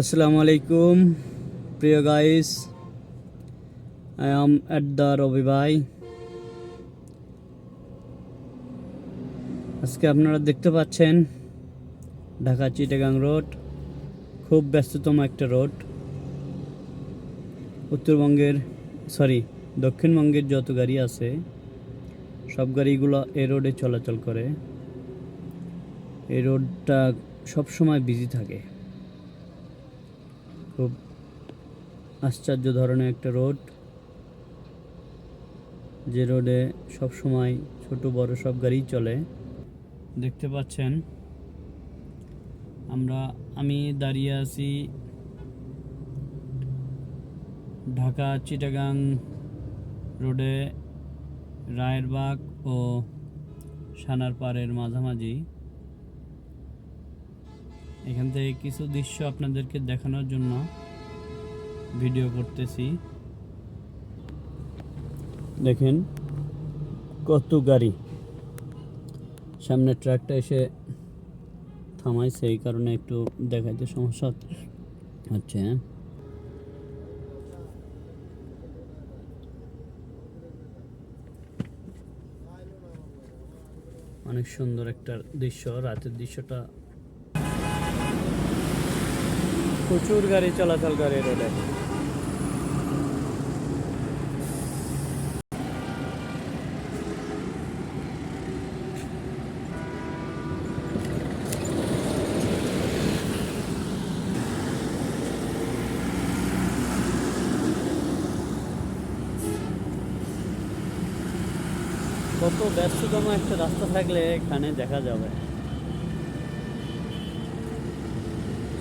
আসসালামু আলাইকুম প্রিয় guys I am at the Robi ভাই। আজকে আপনারা দেখতে পাচ্ছেন ঢাকা চিটাগাং রোড, খুব ব্যস্ততম একটা রোড। উত্তরবঙ্গের সরি দক্ষিণবঙ্গের যত গাড়ি আছে, সব গাড়িগুলো এই রোডে চলাচল করে। এই রোডটা সবসময় বিজি থাকে। খুব আশ্চর্য ধরনের একটা রোড। যে রোডে সব সময় ছোট, বড় সব গাড়ি চলে। দেখতে পাচ্ছেন, আমরা, আমি দাঁড়িয়ে আছি ঢাকা চিটাগাং রোডে রায়েরবাগ ও সানারপাড়ের মাঝামাঝি। এখান থেকে কিছু দৃশ্য আপনাদেরকে দেখানোর জন্য ভিডিও করতেছি দেখেন কত গাড়ি সামনে ট্রাকটা এসে থামাইছে, এই কারণে একটু দেখাইতে সমস্যা হচ্ছে। অনেক সুন্দর একটা দৃশ্য, রাতের দৃশ্যটা প্রচুর গাড়ি চলাচল করে রোডে কত ব্যস্ততম একটা রাস্তা থাকলে এখানে দেখা যাবে।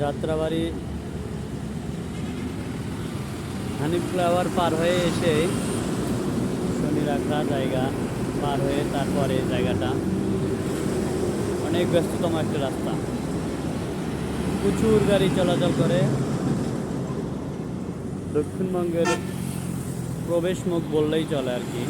যাত্রাবাড়ি হানি ফ্লাওয়ার পার হয়ে এসে শনি রাখা জায়গা পার হয়ে তারপরে জায়গাটা। অনেক ব্যস্ততম একটা রাস্তা। প্রচুর গাড়ি চলাচল করে। দক্ষিণবঙ্গের প্রবেশ মুখ বললেই চলে আর কি।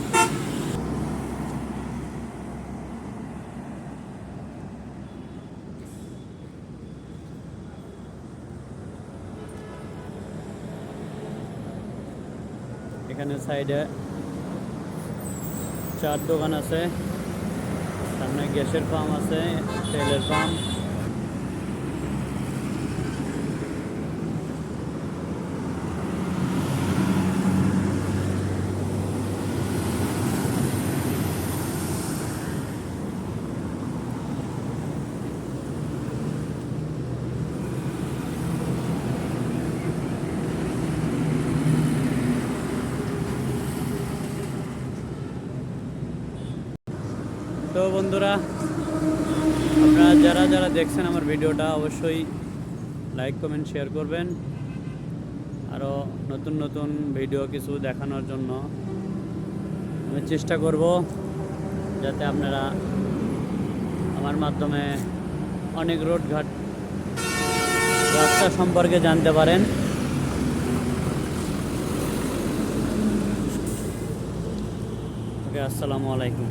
এখানে সাইডে চার দোকান আছে সামনে গ্যাসের পাম্প আছে তেলের পাম্প। তো বন্ধুরা, আপনারা যারা যারা দেখছেন আমার ভিডিওটা অবশ্যই লাইক কমেন্ট শেয়ার করবেন। আরও নতুন নতুন ভিডিও কিছু দেখানোর জন্য আমি চেষ্টা করব যাতে আপনারা আমার মাধ্যমে অনেক রোডঘাট রাস্তা সম্পর্কে জানতে পারেন। ওকে, আসসালামু আলাইকুম।